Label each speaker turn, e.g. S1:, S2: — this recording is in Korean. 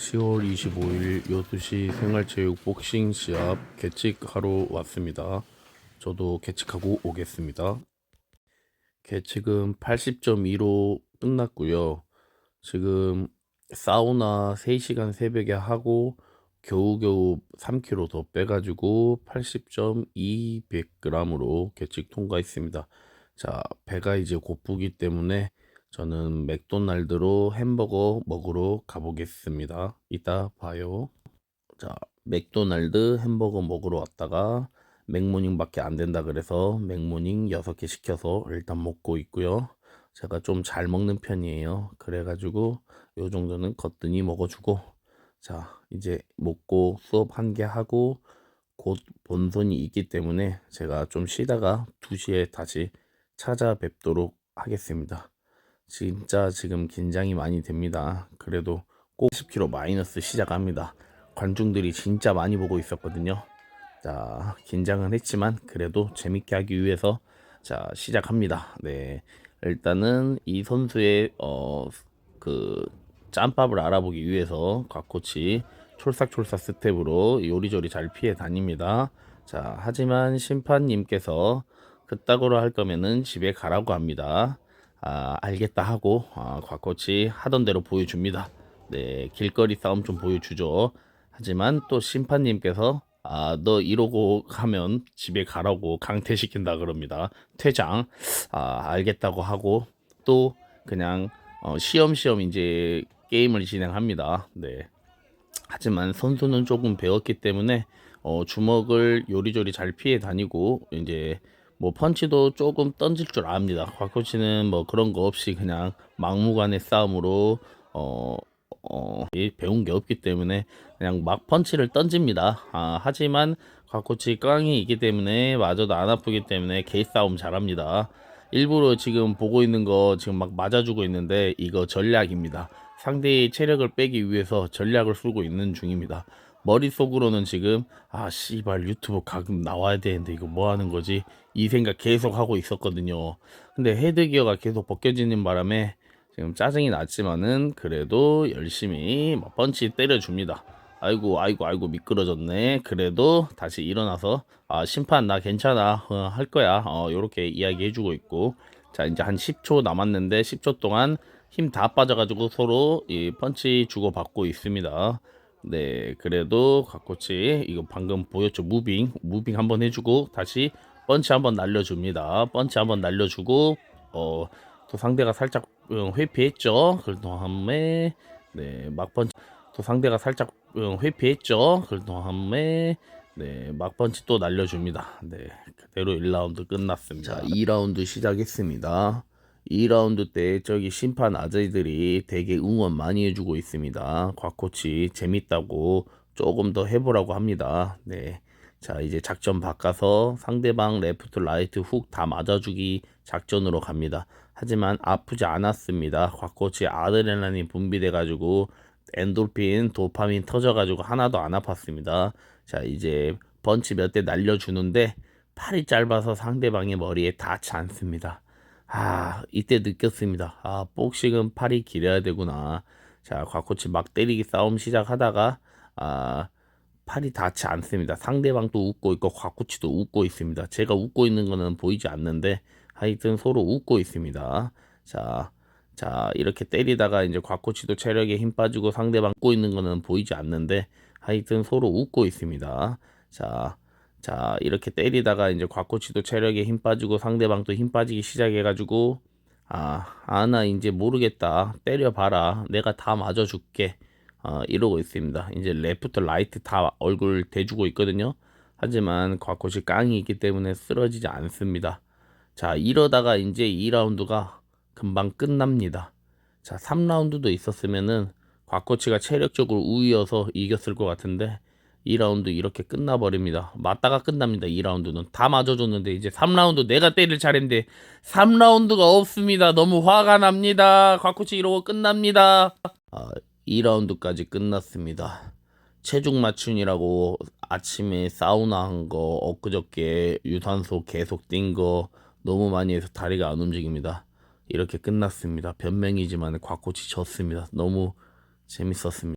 S1: 10월 25일 요두시 생활체육 복싱 시합 개측하러 왔습니다. 저도 개측하고 오겠습니다. 개측은 80.2로 끝났고요. 지금 사우나 3시간 새벽에 하고 겨우겨우 3kg 더 빼가지고 80.200g으로 개측 통과했습니다. 자, 배가 이제 고프기 때문에 저는 맥도날드로 햄버거 먹으러 가보겠습니다. 이따 봐요. 자, 맥도날드 햄버거 먹으러 왔다가 맥모닝밖에 안 된다 그래서 맥모닝 6개 시켜서 일단 먹고 있고요. 제가 좀 잘 먹는 편이에요. 그래가지고 요 정도는 거뜬히 먹어주고 자, 이제 먹고 수업 한 개 하고 곧 본선이 있기 때문에 제가 좀 쉬다가 2시에 다시 찾아뵙도록 하겠습니다. 진짜 지금 긴장이 많이 됩니다. 그래도 꼭 10kg 마이너스 시작합니다. 관중들이 진짜 많이 보고 있었거든요. 자, 긴장은 했지만 그래도 재밌게 하기 위해서 자, 시작합니다. 네. 일단은 이 선수의 어 그 짬밥을 알아보기 위해서 곽코치 촐싹촐싹 스텝으로 요리조리 잘 피해 다닙니다. 자, 하지만 심판님께서 그따구로 할 거면은 집에 가라고 합니다. 아, 알겠다 하고 아, 곽코치 하던 대로 보여줍니다. 네, 길거리 싸움 좀 보여주죠. 하지만 또 심판님께서 아, 너 이러고 가면 집에 가라고 강퇴시킨다 그럽니다. 퇴장. 아, 알겠다고 하고 또 그냥 어, 시험시험 이제 게임을 진행합니다. 네. 하지만 선수는 조금 배웠기 때문에 어, 주먹을 요리조리 잘 피해 다니고 이제 뭐 펀치도 조금 던질 줄 압니다. 곽코치는 뭐 그런 거 없이 그냥 막무가내 싸움으로 어, 어, 이 배운 게 없기 때문에 그냥 막 펀치를 던집니다. 아, 하지만 곽코치 깡이 있기 때문에 맞아도 안 아프기 때문에 게이 싸움 잘합니다. 일부러 지금 보고 있는 거 지금 막 맞아주고 있는데 이거 전략입니다. 상대의 체력을 빼기 위해서 전략을 쓰고 있는 중입니다. 머릿속으로는 지금 아 씨발 유튜브 가끔 나와야 되는데 이거 뭐 하는 거지? 이 생각 계속 하고 있었거든요. 근데 헤드기어가 계속 벗겨지는 바람에 지금 짜증이 났지만은 그래도 열심히 뭐 펀치 때려줍니다. 아이고 아이고 아이고 미끄러졌네. 그래도 다시 일어나서 아 심판 나 괜찮아. 어, 할 거야. 어 요렇게 이야기해주고 있고. 자 이제 한 10초 남았는데 10초 동안 힘 다 빠져가지고 서로 이 펀치 주고 받고 있습니다 네, 그래도 각코치 이거 방금 보였죠? 무빙, 무빙 한번 해주고 다시 펀치 한번 날려줍니다. 펀치 한번 날려주고 어 또 상대가 살짝 음, 회피했죠. 그 다음에 네 막펀치 또 상대가 살짝 음, 회피했죠. 그 다음에 네 막펀치 또 날려줍니다. 네 그대로 1라운드 끝났습니다. 자, 2라운드 시작했습니다. 2라운드 때 저기 심판 아저씨들이 되게 응원 많이 해주고 있습니다. 곽코치 재밌다고 조금 더 해보라고 합니다. 네. 자, 이제 작전 바꿔서 상대방 레프트, 라이트, 훅 다 맞아주기 작전으로 갑니다. 하지만 아프지 않았습니다. 곽코치 아드레날린 분비돼가지고 엔돌핀, 도파민 터져가지고 하나도 안 아팠습니다. 자, 이제 펀치 몇 대 날려주는데 팔이 짧아서 상대방의 머리에 닿지 않습니다. 아, 이때 느꼈습니다. 아, 복싱은 팔이 길어야 되구나. 자, 곽코치 막 때리기 싸움 시작하다가, 아, 팔이 닿지 않습니다. 상대방도 웃고 있고, 곽코치도 웃고 있습니다. 제가 웃고 있는 거는 보이지 않는데, 하여튼 서로 웃고 있습니다. 자, 자, 이렇게 때리다가 이제 곽코치도 체력에 힘 빠지고 상대방 웃고 있는 거는 보이지 않는데, 하여튼 서로 웃고 있습니다. 자, 자 이렇게 때리다가 이제 곽코치도 체력에 힘 빠지고 상대방도 힘 빠지기 시작해가지고 아 아 나 이제 모르겠다. 때려봐라. 내가 다 맞아 줄게. 어, 이러고 있습니다. 이제 레프트 라이트 다 얼굴 대주고 있거든요. 하지만 곽코치 깡이 있기 때문에 쓰러지지 않습니다. 자 이러다가 이제 2라운드가 금방 끝납니다. 자 3라운드도 있었으면은 곽코치가 체력적으로 우위여서 이겼을 것 같은데 2라운드 이렇게 끝나버립니다. 맞다가 끝납니다. 2라운드는 다 맞아줬는데 이제 3라운드 내가 때릴 차례인데 3라운드가 없습니다. 너무 화가 납니다. 곽코치 이러고 끝납니다. 아, 2라운드까지 끝났습니다. 체중 맞춤이라고 아침에 사우나 한 거 엊그저께 유산소 계속 뛴 거 너무 많이 해서 다리가 안 움직입니다. 이렇게 끝났습니다. 변명이지만 곽코치 졌습니다. 너무 재밌었습니다.